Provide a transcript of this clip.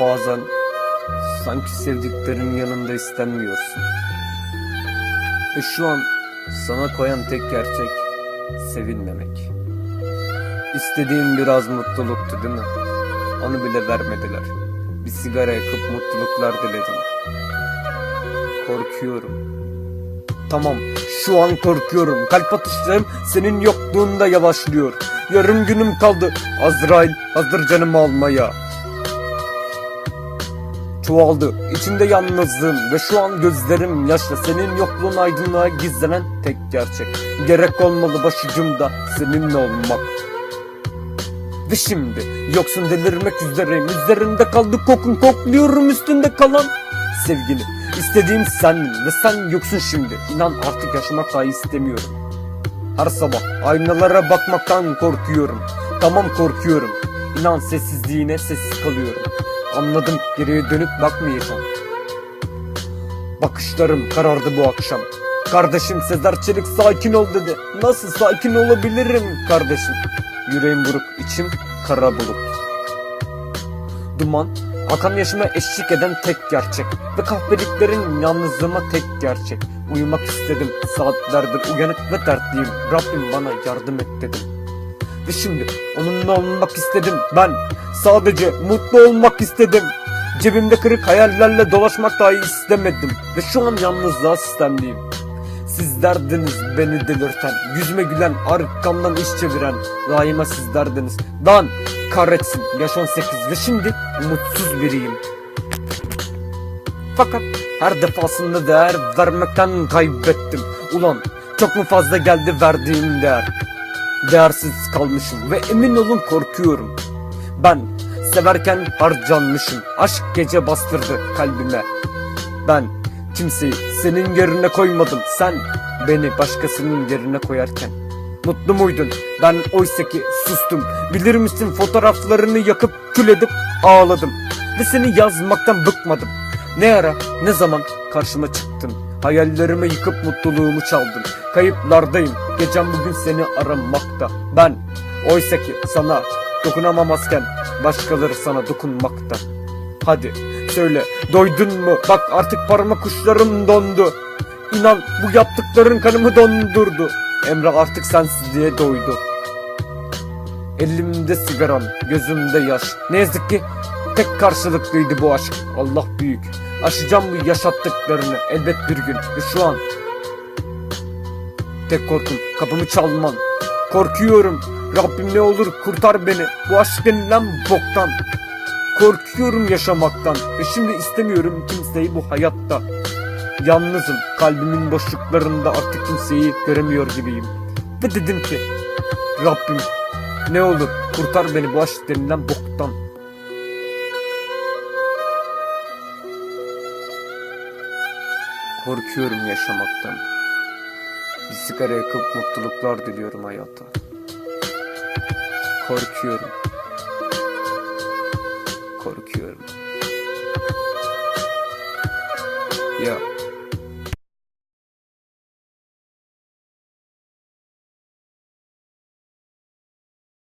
Bazen sanki sevdiklerin yanında istenmiyorsun. Ve şu an sana koyan tek gerçek sevilmemek. İstediğim biraz mutluluktu değil mi? Onu bile vermediler. Bir sigara yakıp mutluluklar diledim. Korkuyorum. Tamam, şu an korkuyorum. Kalp atışlarım senin yokluğunda yavaşlıyor. Yarım günüm kaldı. Azrail hazır canımı almaya. Çoğaldı. İçinde yalnızlığım ve şu an gözlerim yaşla. Senin yokluğun aydınlığa gizlenen tek gerçek. Gerek olmalı başucumda seninle olmak. Ve şimdi yoksun delirmek üzereyim. Üzerinde kaldı kokun kokluyorum üstünde kalan sevgili. İstediğim sen ve sen yoksun şimdi. İnan artık yaşamak dahi istemiyorum. Her sabah aynalara bakmaktan korkuyorum. Tamam korkuyorum. İnan sessizliğine sessiz kalıyorum. Anladım geriye dönüp bakmayacağım. Bakışlarım karardı bu akşam. Kardeşim Sezer Çelik sakin ol dedi. Nasıl sakin olabilirim kardeşim? Yüreğim buruk, içim kara bulut. Duman, akan yaşıma eşlik eden tek gerçek. Ve kahpeliklerin yalnızlığıma tek gerçek. Uyumak istedim, saatlerdir uyanık ve dertliyim. Rabbim bana yardım et dedim. Ve şimdi onunla olmak istedim ben. Sadece mutlu olmak istedim. Cebimde kırık hayallerle dolaşmak dahi istemedim. Ve şu an yalnızlığa sistemliyim. Sizlerdiniz beni delirten, yüzme gülen, arkamdan iş çeviren, daima sizlerdiniz. Dan kahretsin, yaş 18 ve şimdi mutsuz biriyim. Fakat her defasında değer vermekten kaybettim. Ulan çok mu fazla geldi verdiğim değer? Değersiz kalmışım ve emin olun korkuyorum. Ben severken harcanmışım. Aşk gece bastırdı kalbime. Ben kimseyi senin yerine koymadım. Sen beni başkasının yerine koyarken. Mutlu muydun? Ben oysa ki sustum. Bilir misin fotoğraflarını yakıp kül edip ağladım. Ve seni yazmaktan bıkmadım. Ne ara ne zaman karşıma çıktın. Hayallerimi yıkıp mutluluğumu çaldın. Kayıplardayım. Gecem bugün seni aramakta. Ben oysa ki sana dokunamamazken başkaları sana dokunmakta. Hadi söyle doydun mu? Bak artık parmak uçlarım dondu. İnan bu yaptıkların kanımı dondurdu. Emre artık sensizliğe doydu. Elimde sigaram, gözümde yaş. Ne yazık ki tek karşılıklıydı bu aşk. Allah büyük. Aşacağım bu yaşattıklarını elbet bir gün. Ve şu an tek korkum kapımı çalman. Korkuyorum. Rabbim ne olur kurtar beni. Bu aşk denilen boktan. Korkuyorum yaşamaktan. Ve şimdi istemiyorum kimseyi bu hayatta. Yalnızım. Kalbimin boşluklarında artık kimseyi göremiyor gibiyim. Ve dedim ki Rabbim ne olur kurtar beni bu aşk denilen boktan. Korkuyorum yaşamaktan. Bir sigara yakıp mutluluklar diliyorum hayata. Korkuyorum. Korkuyorum.